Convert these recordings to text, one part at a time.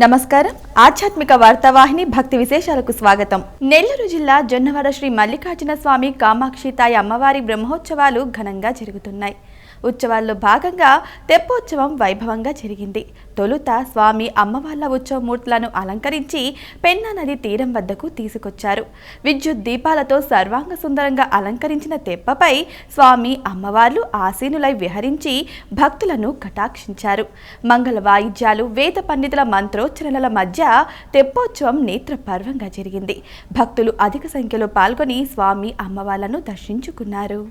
నమస్కారం. ఆధ్యాత్మిక వార్తావాహిని భక్తి విశేషాలకు స్వాగతం. నెల్లూరు జిల్లా జొన్నవాడ శ్రీ మల్లికార్జున స్వామి కామాక్షితాయి అమ్మవారి బ్రహ్మోత్సవాలు ఘనంగా జరుగుతున్నాయి. ఉత్సవాల్లో భాగంగా తెప్పోత్సవం వైభవంగా జరిగింది. తొలుత స్వామి అమ్మవార్ల ఉత్సవమూర్తులను అలంకరించి పెన్నా నది తీరం వద్దకు తీసుకొచ్చారు. విద్యుత్ దీపాలతో సర్వాంగ సుందరంగా అలంకరించిన తెప్పపై స్వామి అమ్మవార్లు ఆసీనులై విహరించి భక్తులను కటాక్షించారు. మంగళ వాయిద్యాలు వేద పండితుల మంత్రోచ్చరణల మధ్య తెప్పోత్సవం నేత్ర పర్వంగా జరిగింది. భక్తులు అధిక సంఖ్యలో పాల్గొని స్వామి అమ్మవార్లను దర్శించుకున్నారు.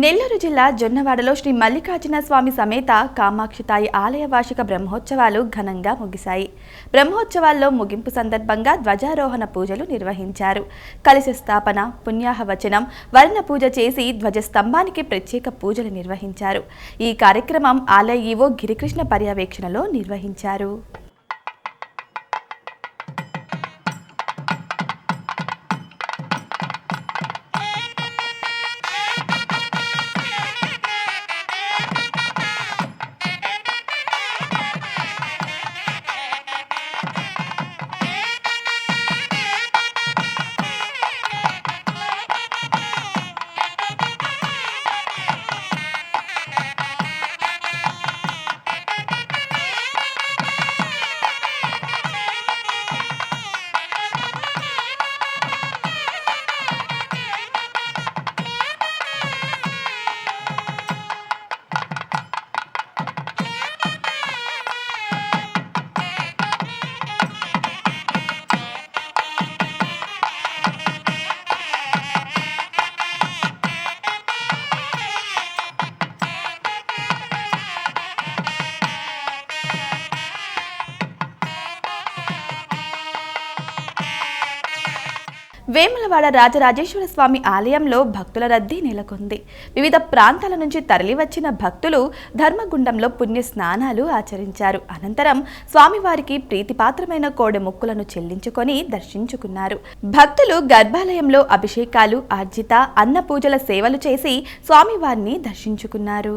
నెల్లూరు జిల్లా జొన్నవాడలో శ్రీ మల్లికార్జున స్వామి సమేత కామాక్షితాయి ఆలయ వార్షిక బ్రహ్మోత్సవాలు ఘనంగా ముగిశాయి. బ్రహ్మోత్సవాల్లో ముగింపు సందర్భంగా ధ్వజారోహణ పూజలు నిర్వహించారు. కలశ స్థాపన పుణ్యాహవచనం వర్ణ పూజ చేసి ధ్వజస్తంభానికి ప్రత్యేక పూజలు నిర్వహించారు. ఈ కార్యక్రమం ఆలయ ఈవో గిరికృష్ణ పర్యవేక్షణలో నిర్వహించారు. వేములవాడ రాజరాజేశ్వర స్వామి ఆలయంలో భక్తుల రద్దీ నెలకొంది. వివిధ ప్రాంతాల నుంచి తరలివచ్చిన భక్తులు ధర్మగుండంలో పుణ్య స్నానాలు ఆచరించారు. అనంతరం స్వామివారికి ప్రీతిపాత్రమైన కోడె ముక్కులను చెల్లించుకొని దర్శించుకున్నారు. భక్తులు గర్భాలయంలో అభిషేకాలు ఆర్జిత అన్న పూజల సేవలు చేసి స్వామివారిని దర్శించుకున్నారు.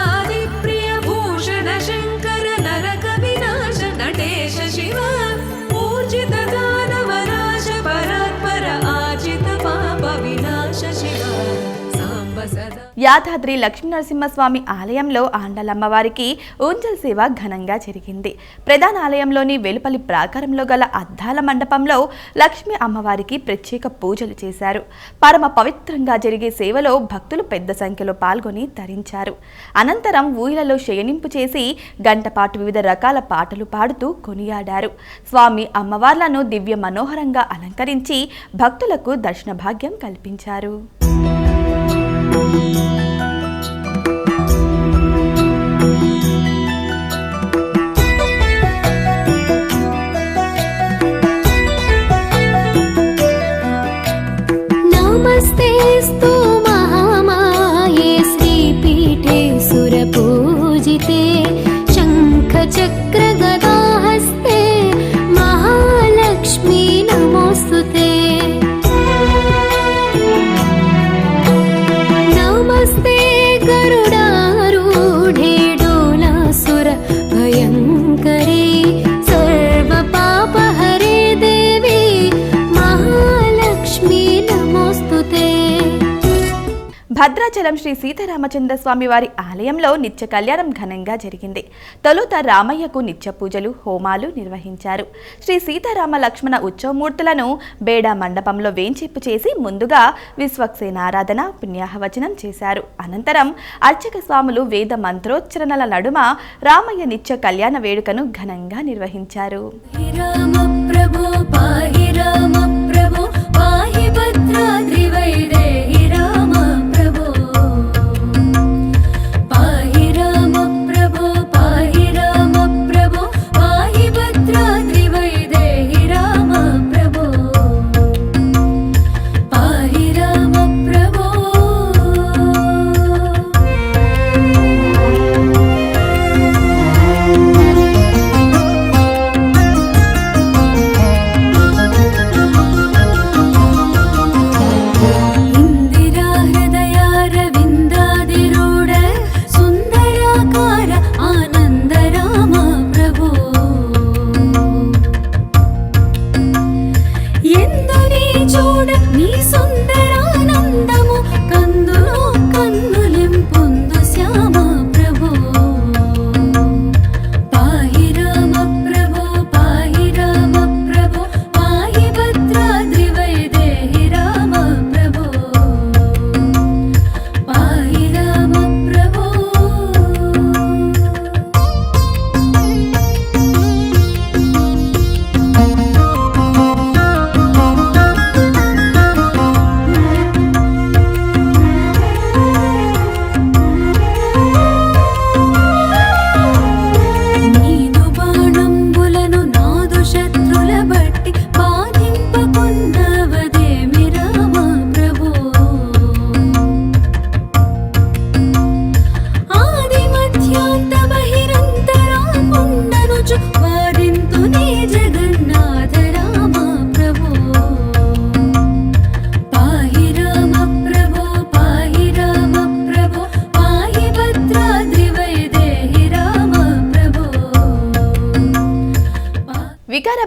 యాదాద్రి లక్ష్మీనరసింహస్వామి ఆలయంలో ఆండలమ్మవారికి ఊంజల్ సేవ ఘనంగా జరిగింది. ప్రధాన ఆలయంలోని వెలుపలి ప్రాకారంలో గల అద్దాల మండపంలో లక్ష్మీ అమ్మవారికి ప్రత్యేక పూజలు చేశారు. పరమ పవిత్రంగా జరిగే సేవలో భక్తులు పెద్ద సంఖ్యలో పాల్గొని తరించారు. అనంతరం ఊయలలో శయనింపు చేసి గంటపాటు వివిధ రకాల పాటలు పాడుతూ కొనియాడారు. స్వామి అమ్మవార్లను దివ్య మనోహరంగా అలంకరించి భక్తులకు దర్శన భాగ్యం కల్పించారు. Música భద్రాచలం శ్రీ సీతారామచంద్ర స్వామి వారి ఆలయంలో నిత్య కళ్యాణం ఘనంగా జరిగింది. తొలుత రామయ్యకు నిత్య పూజలు హోమాలు నిర్వహించారు. శ్రీ సీతారామ లక్ష్మణ ఉత్సవమూర్తులను బేడా మండపంలో వేంచేపు చేసి ముందుగా విశ్వక్సేన ఆరాధన పుణ్యాహవచనం చేశారు. అనంతరం అర్చక స్వాములు వేద మంత్రోచ్చరణల నడుమ రామయ్య నిత్య కళ్యాణ వేడుకను ఘనంగా నిర్వహించారు. ప్రభు ప్రభు భద్రాద్రి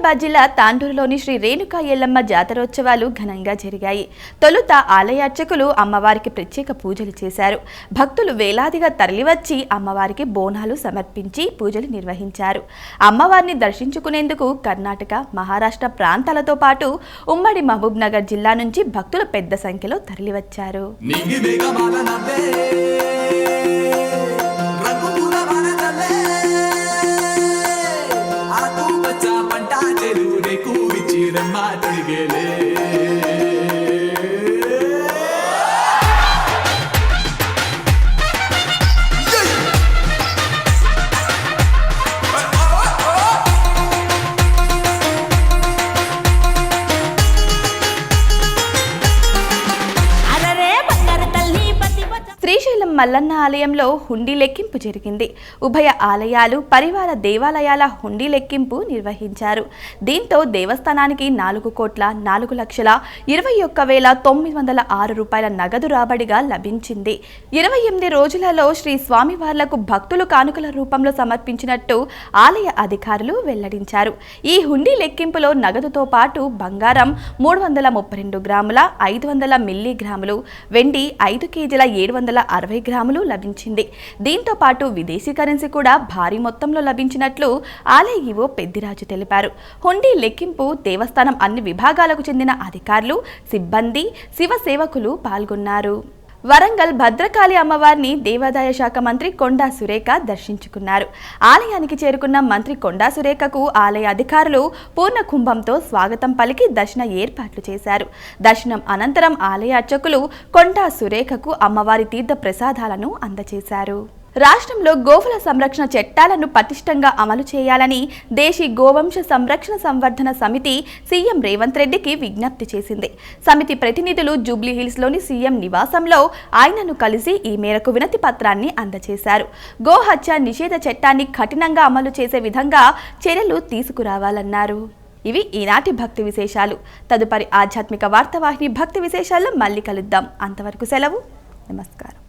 నిజామాబాద్ జిల్లా తాండూరులోని శ్రీ రేణుకా ఎల్లమ్మ జాతరోత్సవాలు ఘనంగా జరిగాయి. తొలుత ఆలయార్చకులు అమ్మవారికి ప్రత్యేక పూజలు చేశారు. భక్తులు వేలాదిగా తరలివచ్చి అమ్మవారికి బోనాలు సమర్పించి పూజలు నిర్వహించారు. అమ్మవారిని దర్శించుకునేందుకు కర్ణాటక మహారాష్ట్ర ప్రాంతాలతో పాటు ఉమ్మడి మహబూబ్ నగర్ జిల్లా నుంచి భక్తులు పెద్ద సంఖ్యలో తరలివచ్చారు. మల్లన్న ఆలయంలో హుండీ లెక్కింపు జరిగింది. ఉభయ ఆలయాలు పరివార దేవాలయాల హుండీ లెక్కింపు నిర్వహించారు. దీంతో దేవస్థానానికి నాలుగు కోట్ల నాలుగు లక్షల ఇరవై ఒక్క వేల తొమ్మిది వందల ఆరు రూపాయల నగదు రాబడిగా లభించింది. ఇరవై ఎనిమిది రోజులలో శ్రీ స్వామివార్లకు భక్తులు కానుకల రూపంలో సమర్పించినట్టు ఆలయ అధికారులు వెల్లడించారు. ఈ హుండీ లెక్కింపులో నగదుతో పాటు బంగారం మూడు వందల ముప్పై రెండు గ్రాముల ఐదు వందల మిల్లీగ్రాములు వెండి ఐదు కేజీల ఏడు వందల అరవై గ్రాములు లభించింది. దీంతో పాటు విదేశీ కరెన్సీ కూడా భారీ మొత్తంలో లభించినట్లు ఆలయ ఈవో పెద్దిరాజు తెలిపారు. హుండీ లెక్కింపు దేవస్థానం అన్ని విభాగాలకు చెందిన అధికారులు సిబ్బంది శివ సేవకులు పాల్గొన్నారు. వరంగల్ భద్రకాళి అమ్మవారిని దేవాదాయ శాఖ మంత్రి కొండా సురేఖ దర్శించుకున్నారు. ఆలయానికి చేరుకున్న మంత్రి కొండా సురేఖకు ఆలయ అధికారులు పూర్ణ కుంభంతో స్వాగతం పలికి దర్శన ఏర్పాట్లు చేశారు. దర్శనం అనంతరం ఆలయ అర్చకులు కొండా సురేఖకు అమ్మవారి తీర్థ ప్రసాదాలను అందజేశారు రాష్ట్రంలో గోవుల సంరక్షణ చట్టాలను పటిష్టంగా అమలు చేయాలని దేశీ గోవంశ సంరక్షణ సంవర్ధన సమితి సీఎం రేవంత్ రెడ్డికి విజ్ఞప్తి చేసింది. సమితి ప్రతినిధులు జూబ్లీహిల్స్లోని సీఎం నివాసంలో ఆయనను కలిసి ఈ మేరకు వినతి పత్రాన్ని అందజేశారు గో హత్య నిషేధ చట్టాన్ని కఠినంగా అమలు చేసే విధంగా చర్యలు తీసుకురావాలన్నారు. ఇవి ఈనాటి భక్తి విశేషాలు. తదుపరి ఆధ్యాత్మిక వార్తావాహిని భక్తి విశేషాల్లో మళ్ళీ కలుద్దాం. అంతవరకు సెలవు. నమస్కారం.